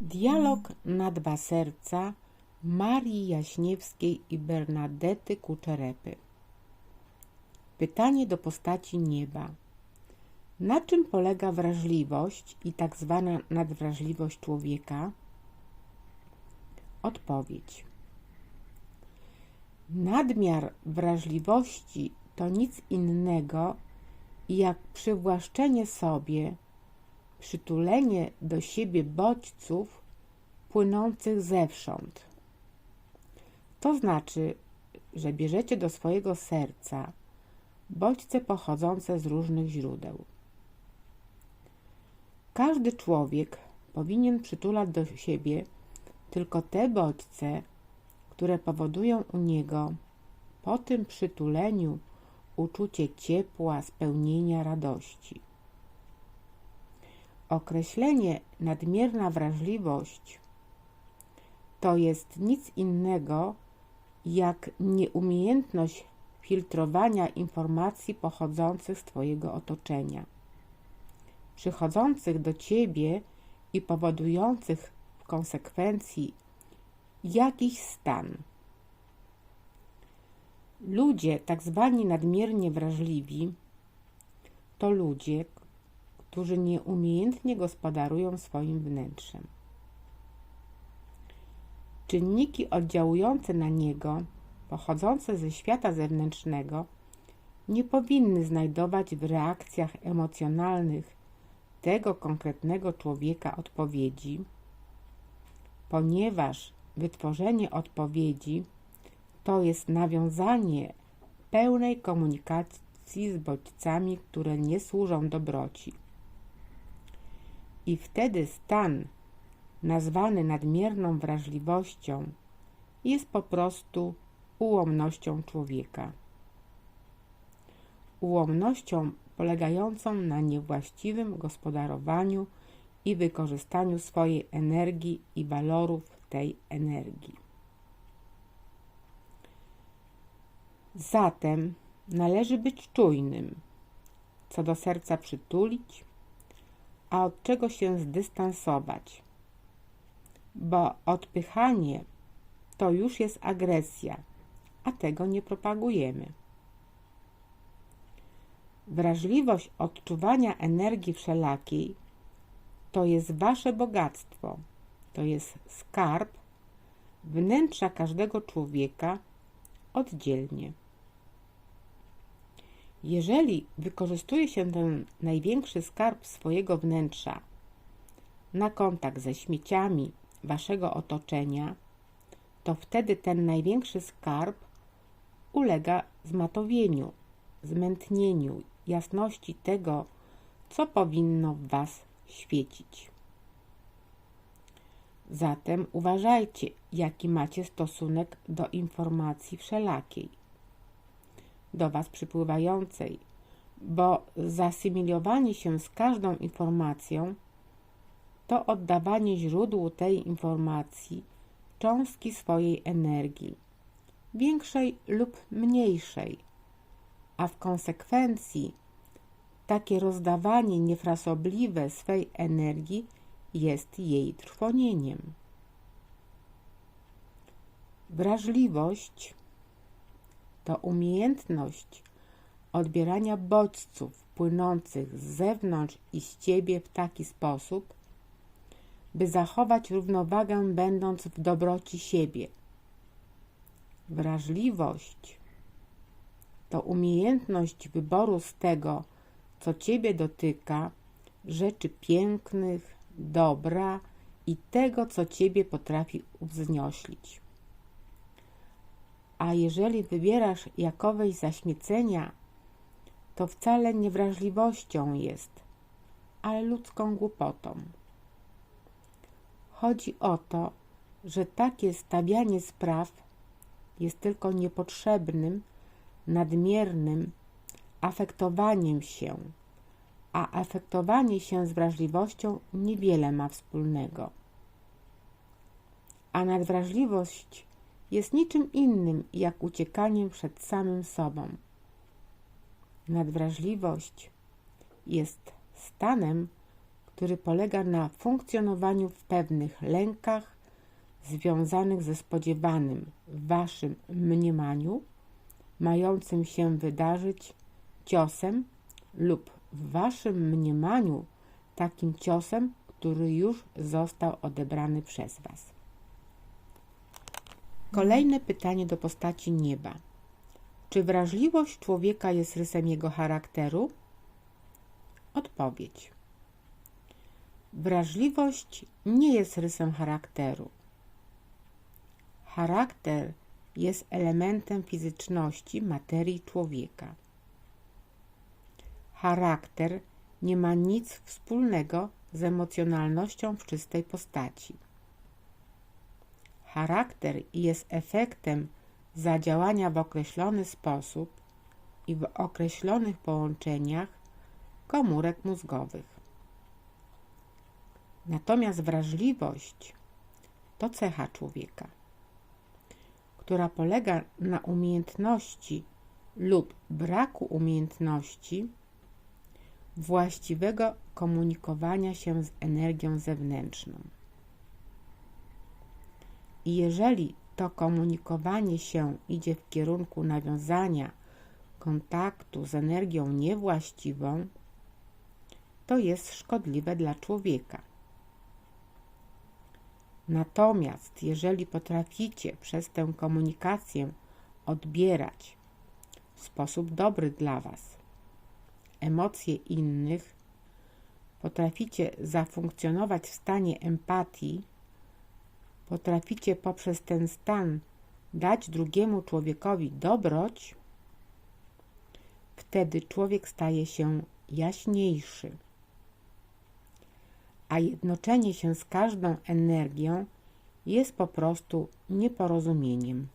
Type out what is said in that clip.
Dialog na dwa serca Marii Jaśniewskiej i Bernadety Kuczerepy. Pytanie do postaci nieba. Na czym polega wrażliwość i tak zwana nadwrażliwość człowieka? Odpowiedź. Nadmiar wrażliwości to nic innego jak przywłaszczenie sobie przytulenie do siebie bodźców płynących zewsząd. To znaczy, że bierzecie do swojego serca bodźce pochodzące z różnych źródeł. Każdy człowiek powinien przytulać do siebie tylko te bodźce, które powodują u niego po tym przytuleniu uczucie ciepła, spełnienia, radości. Określenie nadmierna wrażliwość to jest nic innego jak nieumiejętność filtrowania informacji pochodzących z Twojego otoczenia, przychodzących do Ciebie i powodujących w konsekwencji jakiś stan. Ludzie tak zwani nadmiernie wrażliwi to ludzie, którzy nieumiejętnie gospodarują swoim wnętrzem. Czynniki oddziałujące na niego, pochodzące ze świata zewnętrznego, nie powinny znajdować w reakcjach emocjonalnych tego konkretnego człowieka odpowiedzi, ponieważ wytworzenie odpowiedzi to jest nawiązanie pełnej komunikacji z bodźcami, które nie służą dobroci. I wtedy stan, nazwany nadmierną wrażliwością, jest po prostu ułomnością człowieka. Ułomnością polegającą na niewłaściwym gospodarowaniu i wykorzystaniu swojej energii i walorów tej energii. Zatem należy być czujnym, co do serca przytulić, a od czego się zdystansować. Bo odpychanie to już jest agresja, a tego nie propagujemy. Wrażliwość odczuwania energii wszelakiej to jest wasze bogactwo, to jest skarb wnętrza każdego człowieka oddzielnie. Jeżeli wykorzystuje się ten największy skarb swojego wnętrza na kontakt ze śmieciami waszego otoczenia, to wtedy ten największy skarb ulega zmatowieniu, zmętnieniu, jasności tego, co powinno w was świecić. Zatem uważajcie, jaki macie stosunek do informacji wszelakiej do Was przypływającej, bo zasymilowanie się z każdą informacją to oddawanie źródłu tej informacji cząstki swojej energii, większej lub mniejszej, a w konsekwencji takie rozdawanie niefrasobliwe swej energii jest jej trwonieniem. Wrażliwość to umiejętność odbierania bodźców płynących z zewnątrz i z ciebie w taki sposób, by zachować równowagę, będąc w dobroci siebie. Wrażliwość to umiejętność wyboru z tego, co ciebie dotyka, rzeczy pięknych, dobra i tego, co ciebie potrafi uwznioślić. A jeżeli wybierasz jakoweś zaśmiecenia, to wcale nie wrażliwością jest, ale ludzką głupotą. Chodzi o to, że takie stawianie spraw jest tylko niepotrzebnym, nadmiernym afektowaniem się, a afektowanie się z wrażliwością niewiele ma wspólnego. A nadwrażliwość jest niczym innym jak uciekaniem przed samym sobą. Nadwrażliwość jest stanem, który polega na funkcjonowaniu w pewnych lękach związanych ze spodziewanym Waszym mniemaniu, mającym się wydarzyć ciosem lub w Waszym mniemaniu takim ciosem, który już został odebrany przez Was. Kolejne pytanie do postaci nieba. Czy wrażliwość człowieka jest rysem jego charakteru? Odpowiedź. Wrażliwość nie jest rysem charakteru. Charakter jest elementem fizyczności materii człowieka. Charakter nie ma nic wspólnego z emocjonalnością w czystej postaci. Charakter jest efektem zadziałania w określony sposób i w określonych połączeniach komórek mózgowych. Natomiast wrażliwość to cecha człowieka, która polega na umiejętności lub braku umiejętności właściwego komunikowania się z energią zewnętrzną. I jeżeli to komunikowanie się idzie w kierunku nawiązania kontaktu z energią niewłaściwą, to jest szkodliwe dla człowieka. Natomiast jeżeli potraficie przez tę komunikację odbierać w sposób dobry dla Was emocje innych, potraficie zafunkcjonować w stanie empatii, potraficie poprzez ten stan dać drugiemu człowiekowi dobroć, wtedy człowiek staje się jaśniejszy. A jednoczenie się z każdą energią jest po prostu nieporozumieniem.